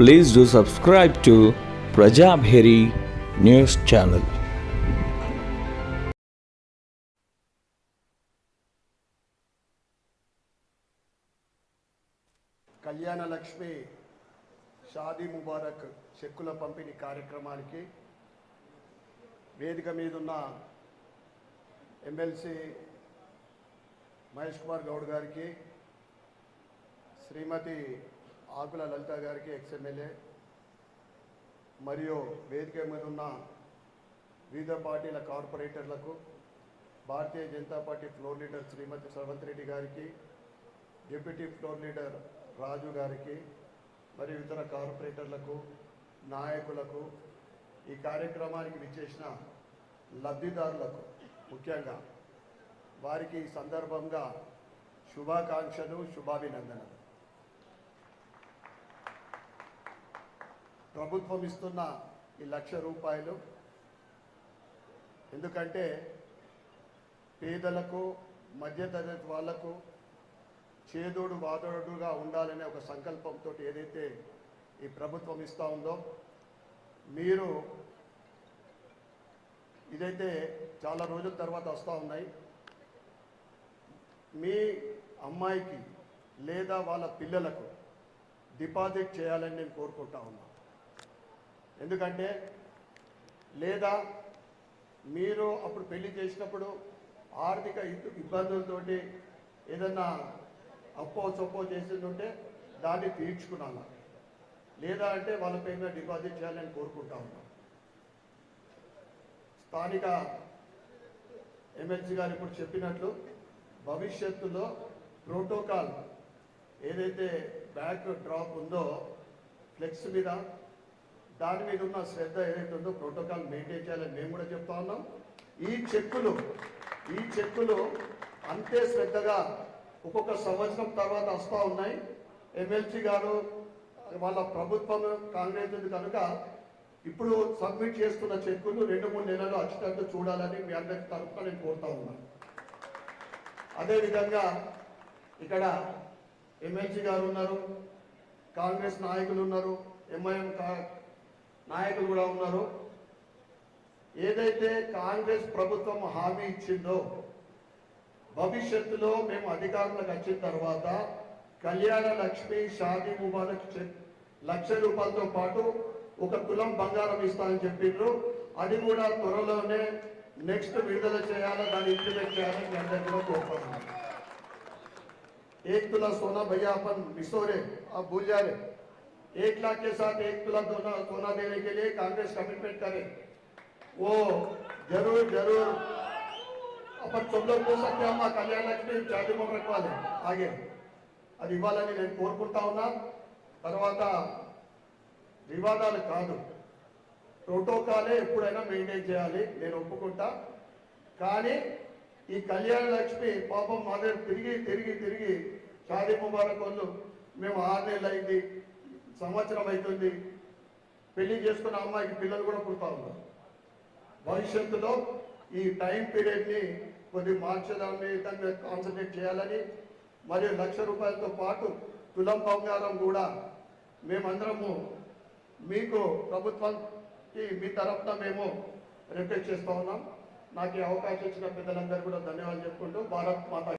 Please do subscribe to Prajabheri news channel. Kalyana Lakshmi Shaadi Mubarak చెక్కుల పంపిణీ కార్యక్రమానికి వేదిక మీద ఉన్న ఎమ్మెల్సీ మహేష్ కుమార్ గౌడ్ గారికి శ్రీమతి ఆకుల లలిత గారికి ఎక్స్ఎమ్మెల్యే. మరియు వేదిక మీద ఉన్న వివిధ పార్టీల కార్పొరేటర్లకు Bharatiya Janata party floor leader Shrimati Sarvanth Reddy గారికి డిప్యూటీ ఫ్లోర్ లీడర్ రాజు గారికి మరియు ఇతర కార్పొరేటర్లకు నాయకులకు ఈ కార్యక్రమానికి విచ్చేసిన లబ్ధిదారులకు ముఖ్యంగా వారికి ఈ సందర్భంగా శుభాకాంక్షలు శుభాభినందనలు. ప్రభుత్వం ఇస్తున్న ఈ లక్ష రూపాయలు. ఎందుకంటే పేదలకు మధ్యతరగతి వాళ్ళకు చేదోడు వాదోడుగా ఉండాలనే ఒక సంకల్పంతో ఏదైతే ఈ ప్రభుత్వం ఇస్తూ ఉందో మీరు ఇదైతే చాలా రోజుల తర్వాత వస్తూ ఉన్నాయి. మీ అమ్మాయికి లేదా వాళ్ళ పిల్లలకు డిపాజిట్ చేయాలని నేను కోరుకుంటా ఉన్నాను ఎందుకంటే లేదా మీరు అప్పుడు పెళ్ళి చేసినప్పుడు ఆర్థిక ఇబ్బ- ఇబ్బందులతోటి ఏదన్నా అప్పో చొప్పో చేసిందంటే దాన్ని తీర్చుకున్నాను లేదా అంటే వాళ్ళ పేరు మీద డిపాజిట్ చేయాలని కోరుకుంటా ఉన్నాను స్థానిక ఎమ్మెల్సీ గారు ఇప్పుడు చెప్పినట్లు భవిష్యత్తులో ప్రోటోకాల్ ఏదైతే బ్యాక్ డ్రాప్ ఉందో ఫ్లెక్స్ మీద దాని మీద ఉన్న శ్రద్ధ ఏదైతుందో ప్రోటోకాల్ మెయింటైన్ చేయాలని మేము కూడా చెప్తా ఉన్నాం. ఈ చెక్కులు ఈ చెక్కులు అంతే శ్రద్ధగా ఒక్కొక్క సంవత్సరం తర్వాత వస్తూ ఉన్నాయి. ఎమ్మెల్సీ గారు వాళ్ళ ప్రభుత్వం కాంగ్రెస్ ఉంది కనుక ఇప్పుడు సబ్మిట్ చేస్తున్న చెక్కులు రెండు మూడు నెలలు వచ్చేటట్టు చూడాలని మీ అందరి తరఫున నేను కోరుతా ఉన్నాను అదేవిధంగా ఇక్కడ ఎమ్మెల్సీ గారు ఉన్నారు కాంగ్రెస్ నాయకులు ఉన్నారు ఎంఐఎం కా నాయకులు కూడా ఉన్నారు ఏదైతే కాంగ్రెస్ ప్రభుత్వం హామీ ఇచ్చిందో భవిష్యత్తులో మేము అధికారంలోకి వచ్చిన తర్వాత కళ్యాణ లక్ష్మి షాదీ ముబారక్ చెక్ లక్ష రూపాయలతో పాటు ఒక తులం బంగారం ఇస్తానని చెప్పిండ్రు అది కూడా త్వరలోనే నెక్స్ట్ విడుదల చేయాలి దాన్ని ఇంప్లిమెంట్ చేయాలని మీ అందరికీ కూడా కోరుకుంటున్నాను एक तुला सोना भैया अपन बिसोरे आप भूल जा रहे एक लाख के साथ एक तुला सोना सोना देने के लिए कांग्रेस कमिटमेंट करे वो जरूर जरूर अपन सब लोग बोल सकते हम कल्याण लक्ष्मी చాటి మొగ్గ వాళ్ళే ఆగే అది ఇవ్వాలని నేను కోరుకుంటా ఉన్నా తర్వాత వివాదాలు కాదు ప్రోటోకాలే ఎప్పుడైనా మెయింటైన్ చేయాలి నేను ఒప్పుకుంటా కానీ ఈ కళ్యాణ లక్ష్మి పాపం మా దగ్గర తిరిగి తిరిగి తిరిగి షాదీ ముబారక్ వాళ్ళు మేము ఆరు నెలలు అయింది సంవత్సరం అవుతుంది పెళ్ళి చేసుకున్న అమ్మాయికి పిల్లలు కూడా పుడతా ఉన్నారు. భవిష్యత్తులో ఈ టైం పీరియడ్ని కొద్ది మార్చదాన్ని విధంగా కాన్సన్ట్రేట్ చేయాలని మరియు లక్ష రూపాయలతో పాటు తులం బంగారం కూడా మేమందరము మీకు ప్రభుత్వానికి మీ తరఫున మేము రిక్వెస్ట్ చేస్తూ ఉన్నాం. నాకు ఈ అవకాశం ఇచ్చిన పెద్దలందరూ కూడా ధన్యవాదాలు చెప్పుకుంటూ భారత్ మాత